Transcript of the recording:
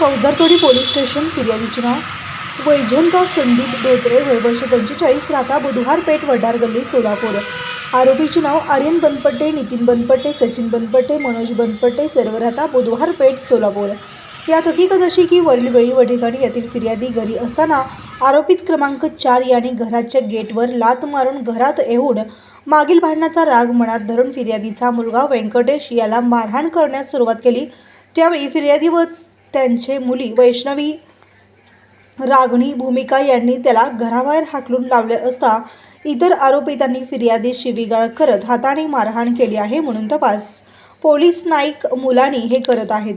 फौजारतोडी police station फिर्यादीचे नाव. वैजंता संदीप धोत्रे वय वर्ष पंचेचाळीस राहता बुधवार पेठ वडार गल्ली सोलापूर. आरोपीचे नाव आर्यन बनपट्टे नितीन बनपट्टे सचिन बनपट्टे मनोज बनपट्टे सर्व राहता बुधवार पेठ सोलापूर. यात हकीकत अशी की वरील वेळी व ठिकाणी यातील फिर्यादी घरी असताना आरोपित क्रमांक चार याने घराच्या गेटवर लात मारून घरात येऊन मागील भांडणाचा राग मनात धरून फिर्यादीचा मुलगा व्यंकटेश याला मारहाण करण्यास सुरुवात केली. त्यावेळी फिर्यादी व त्यांचे मुली वैष्णवी रागणी भूमिका यांनी त्याला घराबाहेर हाकलून लावले असता इतर आरोपितांनी फिर्यादी शिवीगाळ करत हाताने मारहाण केली आहे म्हणून तपास. पोलीस नाईक मुलानी हे करत आहेत.